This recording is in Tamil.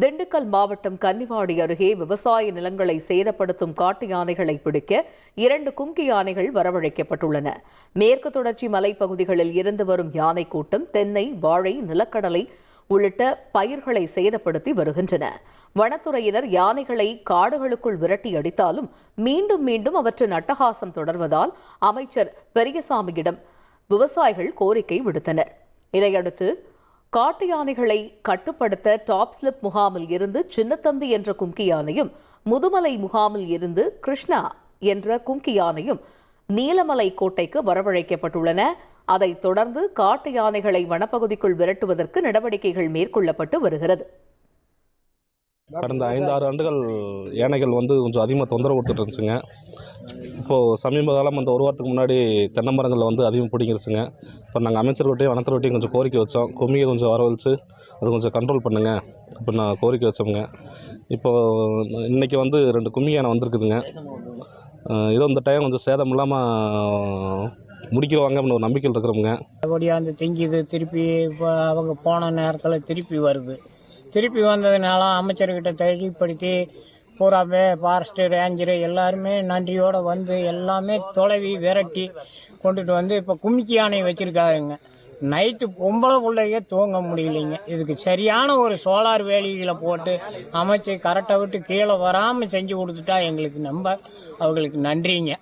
திண்டுக்கல் மாவட்டம் கன்னிவாடி அருகே விவசாய நிலங்களை சேதப்படுத்தும் காட்டு யானைகளை பிடிக்க இரண்டு கும்கி யானைகள் வரவழைக்கப்பட்டுள்ளன. மேற்கு தொடர்ச்சி மலைப்பகுதிகளில் இருந்து வரும் யானை கூட்டம் தென்னை வாழை நிலக்கடலை உள்ளிட்ட பயிர்களை சேதப்படுத்தி வருகின்றன. வனத்துறையினர் யானைகளை காடுகளுக்குள் விரட்டி அடித்தாலும் மீண்டும் மீண்டும் அவற்றின் அட்டகாசம் தொடர்வதால் அமைச்சர் பெரியசாமியிடம் விவசாயிகள் கோரிக்கை விடுத்தனர். இதையடுத்து காட்டு யானைகளை கட்டுப்படுத்த டாப் ஸ்லிப் முகாமில் இருந்து சின்னத்தம்பி என்ற கும்கி யானையும் முதுமலை முகாமில் இருந்து கிருஷ்ணா என்ற கும்கி யானையும் நீலமலை கோட்டைக்கு வரவழைக்கப்பட்டுள்ளன. அதைத் தொடர்ந்து காட்டு யானைகளை வனப்பகுதிக்குள் விரட்டுவதற்கு நடவடிக்கைகள் மேற்கொள்ளப்பட்டு வருகிறது. கடந்த ஐந்து ஆறு ஆண்டுகள் யானைகள் வந்து கொஞ்சம் அதிகமாக தொந்தரவு கொடுத்துட்டு இருந்துச்சுங்க. இப்போது சமீப காலம் அந்த ஒரு வாரத்துக்கு முன்னாடி தென்னை மரங்களில் வந்து அதிகம் பிடிங்கிருச்சுங்க இப்போ நாங்கள் அமைச்சர்கிட்டையும் வனத்துறையிட்டையும் கொஞ்சம் கோரிக்கை வச்சோம். கும்மியை கொஞ்சம் வரவழைச்சு அது கொஞ்சம் கண்ட்ரோல் பண்ணுங்க. அப்படின்னு நான் கோரிக்கை வச்சோமுங்க. இப்போது இன்றைக்கி வந்து ரெண்டு கும்மி யானை வந்திருக்குதுங்க. அஹ் ஏதோ இந்த டைம் கொஞ்சம் சேதம் இல்லாமல் முடிக்கிறவாங்க அப்படின்னு ஒரு நம்பிக்கையில் இருக்கிறோமுங்க. ஓடியாந்து திங்கிது திருப்பி இப்போ அவங்க போன நேரத்தில் திருப்பி வருது. திருப்பி வந்ததுனால அமைச்சர்கிட்ட தெளிவுபடுத்தி பூராவே ஃபாரஸ்ட்டு ரேஞ்சரு எல்லாருமே நன்றியோடு வந்து எல்லாமே தொலைவி விரட்டி கொண்டுட்டு வந்து இப்போ கும்மிக்கி யானை வச்சுருக்காங்க நைட்டு பொம்பளை பிள்ளைங்க தூங்க முடியலைங்க. இதுக்கு சரியான ஒரு சோலார் வேலிகளை போட்டு அமைச்சு கரெக்டாக விட்டு கீழே வராமல் செஞ்சு கொடுத்துட்டா எங்களுக்கு நம்ப அவங்களுக்கு நன்றிங்க.